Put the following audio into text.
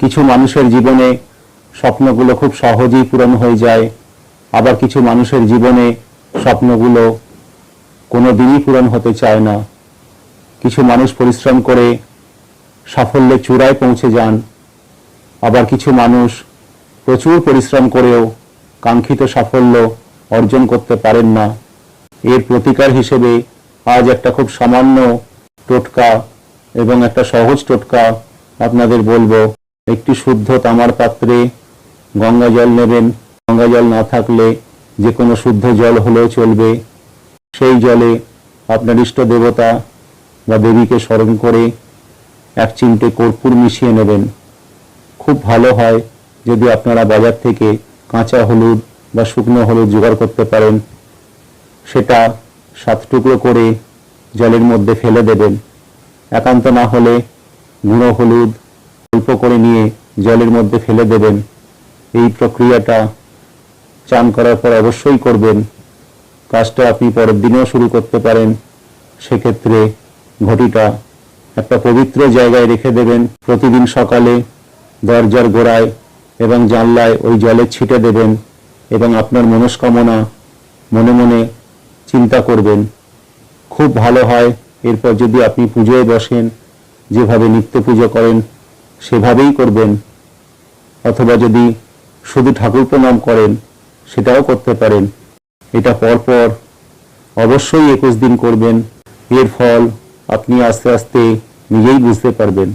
কিছু মানুষের জীবনে স্বপ্নগুলো খুব সহজেই পূরণ হয়ে যায়, আবার কিছু মানুষের জীবনে স্বপ্নগুলো কোনো দিনই পূরণ হতে চায় না। কিছু মানুষ পরিশ্রম করে সাফল্যের চূড়ায় পৌঁছে যান, আবার কিছু মানুষ প্রচুর পরিশ্রম করেও কাঙ্ক্ষিত সাফল্য অর্জন করতে পারেন না। এর প্রতিকার হিসেবে আজ একটা খুব সামান্য টোটকা এবং একটা সহজ টোটকা আপনাদের বলব। একটি শুদ্ধ তামার পাত্রে গঙ্গা জল নেবেন। গঙ্গা জল না থাকলে যে কোনো শুদ্ধ জল হলেও চলবে। সেই জলে আপনার ইষ্ট দেবতা বা দেবীকে স্মরণ করে এক চিমটে কর্পূর মিশিয়ে নেবেন। খুব ভালো হয় যদি আপনারা বাজার থেকে কাঁচা হলুদ বা শুকনো হলুদ জোগাড় করতে পারেন। সেটা সাত টুকরো করে জলের মধ্যে ফেলে দেবেন। একান্ত না হলে গুঁড়ো হলুদ অল্প করে নিয়ে জলের মধ্যে ফেলে দেবেন। এই প্রক্রিয়াটা চান করার পর অবশ্যই করবেন। কাজটা আপনি পরের দিনেও শুরু করতে পারেন। সেক্ষেত্রে ঘটিটা একটা পবিত্র জায়গায় রেখে দেবেন। প্রতিদিন সকালে দরজার গোড়ায় এবং জানলায় ওই জলের ছিটে দেবেন এবং আপনার মনস্কামনা মনে মনে চিন্তা করবেন। খুব ভালো হয়। এরপর যদি আপনি পুজোয় বসেন, যেভাবে নিত্য পুজো করেন সেভাবেই করবেন। অথবা যদি শুধু ঠাকুর প্রণাম করেন, সেটাও করতে পারেন। এটা পরপর অবশ্যই একুশ দিন করবেন। এর ফল আপনি আস্তে আস্তে নিজেই বুঝতে পারবেন।